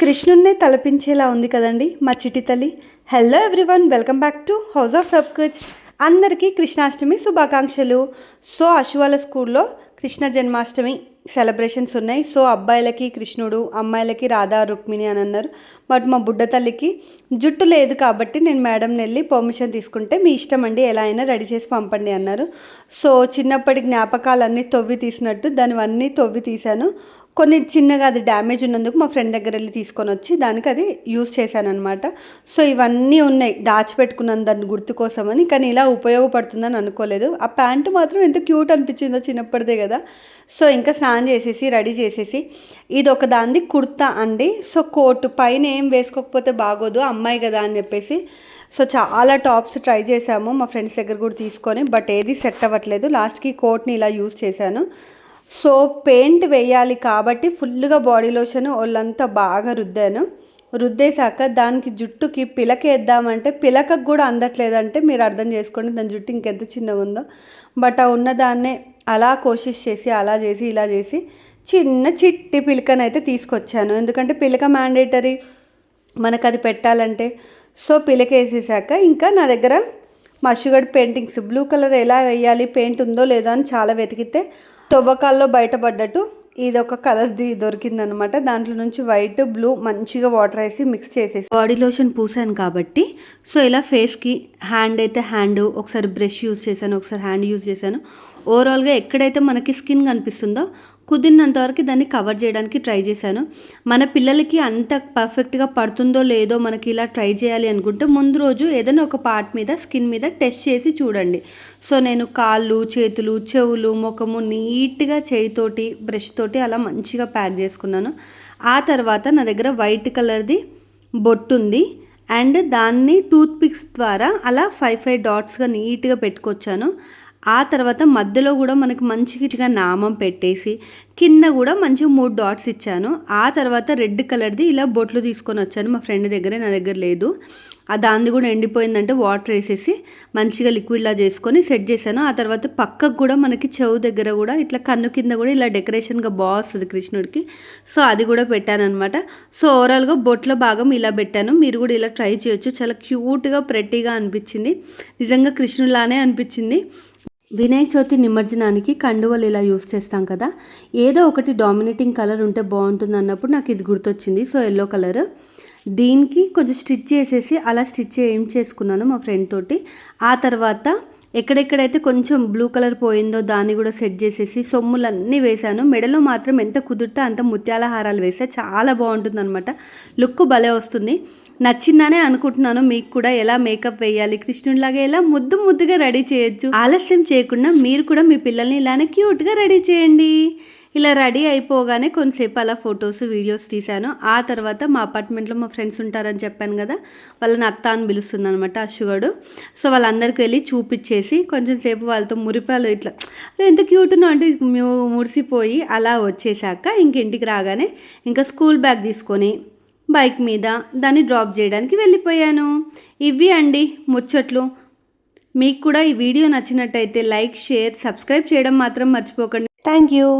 కృష్ణున్నే తలపించేలా ఉంది కదండి మా చిటి తల్లి. Hello everyone welcome back to house of Sabkuch అందరికీ కృష్ణాష్టమి శుభాకాంక్షలు. సో అశువాల స్కూల్లో కృష్ణ జన్మాష్టమి సెలబ్రేషన్స్ ఉన్నాయి. సో అబ్బాయిలకి కృష్ణుడు అమ్మాయిలకి రాధా రుక్మిణి అని అన్నారు. బట్ మా బుడ్డ తల్లికి జుట్టు లేదు కాబట్టి నేను మేడంని వెళ్ళి పర్మిషన్ తీసుకుంటే మీ ఇష్టం అండి ఎలా అయినా రెడీ చేసి పంపండి అన్నారు. సో చిన్నప్పటి జ్ఞాపకాలన్నీ తవ్వి తీసినట్టు దానివన్నీ తవ్వి తీశాను. కొన్ని చిన్నగా అది డ్యామేజ్ ఉన్నందుకు మా ఫ్రెండ్ దగ్గర వెళ్ళి తీసుకొని వచ్చి దానికి అది యూస్ చేశాను సో ఇవన్నీ ఉన్నాయి. దాచిపెట్టుకున్నాను దాన్ని గుర్తు కోసమని. కానీ ఇలా ఉపయోగపడుతుందని అనుకోలేదు. ఆ ప్యాంటు మాత్రం ఎంత క్యూట్ అనిపించిందో చిన్నప్పటిదే కదా. సో ఇంకా స్నానం చేసేసి రెడీ చేసేసి ఇది ఒక దాన్ని కుర్తా అండి. సో కోటు పైన ఏం వేసుకోకపోతే బాగోదు. అమ్మాయి కదా అని చెప్పేసి. సో చాలా టాప్స్ ట్రై చేశాము. మా ఫ్రెండ్స్ దగ్గర కూడా తీసుకొని బట్ ఏది సెట్ అవ్వట్లేదు. లాస్ట్కి కోట్ని ఇలా యూస్ చేశాను. సో పెయింట్ వేయాలి కాబట్టి ఫుల్గా బాడీ లోషన్ ఒళ్ళంతా బాగా రుద్దాను. రుద్దేశాక దానికి జుట్టుకి పిలకేద్దామంటే పిలకకు కూడా అందట్లేదంటే మీరు అర్థం చేసుకోండి దాని జుట్టు ఇంకెంత చిన్నగా ఉందో. బట్ ఆ ఉన్నదాన్నే అలా కోషిష్ చేసి అలా చేసి ఇలా చేసి చిన్న చిట్టి పిలకనైతే తీసుకొచ్చాను. ఎందుకంటే పిలక మ్యాండేటరీ మనకు అది పెట్టాలంటే. సో పిలక వేసేసాక ఇంకా నా దగ్గర మషుగడ్ పెయింటింగ్స్ బ్లూ కలర్ ఎలా వేయాలి పెయింట్ ఉందో లేదో అని చాలా వెతికితే తవ్వకాల్లో బయటపడ్డట్టు ఇది ఒక కలర్ది దొరికిందనమాట దాంట్లో నుంచి వైట్ బ్లూ మంచిగా వాటర్ వేసి మిక్స్ చేసేసి. బాడీ లోషన్ పూసాను కాబట్టి సో ఇలా ఫేస్కి హ్యాండ్ అయితే హ్యాండ్ ఒకసారి బ్రష్ యూజ్ చేశాను ఒకసారి హ్యాండ్ యూజ్ చేశాను. ఓవరాల్గా ఎక్కడైతే మనకి స్కిన్ కనిపిస్తుందో కుదిరినంత వరకు దాన్ని కవర్ చేయడానికి ట్రై చేశాను. మన పిల్లలకి అంత పర్ఫెక్ట్గా పడుతుందో లేదో మనకి ఇలా ట్రై చేయాలి అనుకుంటే ముందు రోజు ఏదైనా ఒక పార్ట్ మీద స్కిన్ మీద టెస్ట్ చేసి చూడండి. సో నేను కాళ్ళు చేతులు చెవులు ముఖము నీట్గా చేయితోటి బ్రష్ తోటి అలా మంచిగా ప్యాక్ చేసుకున్నాను. ఆ తర్వాత నా దగ్గర వైట్ కలర్ది బొట్టు ఉంది. అండ్ దాన్ని టూత్ పిక్స్ ద్వారా అలా ఫైవ్ ఫైవ్ డాట్స్గా నీట్గా పెట్టుకొచ్చాను. ఆ తర్వాత మధ్యలో కూడా మనకి మంచిగా నామం పెట్టేసి కింద కూడా మంచిగా మూడు డాట్స్ ఇచ్చాను. ఆ తర్వాత రెడ్ కలర్ది ఇలా బొట్లు తీసుకొని వచ్చాను. మా ఫ్రెండ్ దగ్గరే నా దగ్గర లేదు. ఆ దాంది కూడా ఎండిపోయిందంటే వాటర్ వేసేసి మంచిగా లిక్విడ్లా చేసుకొని సెట్ చేశాను. ఆ తర్వాత పక్కకు కూడా మనకి చెవు దగ్గర కూడా ఇట్లా కన్ను కింద కూడా ఇలా డెకరేషన్గా బాగుంది కృష్ణుడికి. సో అది కూడా పెట్టాను అనమాట సో ఓవరాల్గా బొట్ల భాగం ఇలా పెట్టాను. మీరు కూడా ఇలా ట్రై చేయొచ్చు. చాలా క్యూట్గా ప్రెట్టీగా అనిపించింది. నిజంగా కృష్ణులానే అనిపించింది. వినాయక చవితి నిమజ్జనానికి కండువలు ఇలా యూస్ చేస్తాం కదా. ఏదో ఒకటి డామినేటింగ్ కలర్ ఉంటే బాగుంటుంది అన్నప్పుడు నాకు ఇది గుర్తొచ్చింది. సో ఎల్లో కలర్ దీనికి కొంచెం స్టిచ్ చేసేసి అలా స్టిచ్ ఏం చేసుకున్నాను మా ఫ్రెండ్ తోటి. ఆ తర్వాత ఎక్కడెక్కడైతే కొంచెం బ్లూ కలర్ పోయిందో దాన్ని కూడా సెట్ చేసేసి సొమ్ములన్నీ వేశాను. మెడలో మాత్రం ఎంత కుదిరితే అంత ముత్యాల హారాలు వేస్తే చాలా బాగుంటుంది అనమాట లుక్ భలే వస్తుంది. నచ్చిందనే అనుకుంటున్నాను. మీకు కూడా ఎలా మేకప్ వేయాలి కృష్ణుడిలాగా ఎలా ముద్దు ముద్దుగా రెడీ చేయొచ్చు? ఆలస్యం చేయకుండా మీరు కూడా మీ పిల్లల్ని ఇలానే క్యూట్గా రెడీ చేయండి. ఇలా రెడీ అయిపోగానే కొంతసేపు అలా ఫొటోస్ వీడియోస్ తీశాను. ఆ తర్వాత మా అపార్ట్మెంట్లో మా ఫ్రెండ్స్ ఉంటారని చెప్పాను కదా వాళ్ళని అత్త అని పిలుస్తుంది అనమాట అశ్వగాడు. సో వాళ్ళందరికీ వెళ్ళి చూపించేసి కొంచెం సేపు వాళ్ళతో మురిపాలు ఇట్లా ఎంత క్యూట్ ఉన్నావు. అంటే మురిసిపోయి అలా వచ్చేసాక ఇంక ఇంటికి రాగానే ఇంకా స్కూల్ బ్యాగ్ తీసుకొని బైక్ మీద దాన్ని డ్రాప్ చేయడానికి వెళ్ళిపోయాను. ఇవి అండి ముచ్చట్లు. మీకు కూడా ఈ వీడియో నచ్చినట్టయితే లైక్ షేర్ సబ్స్క్రైబ్ చేయడం మాత్రం మర్చిపోకండి. Thank you.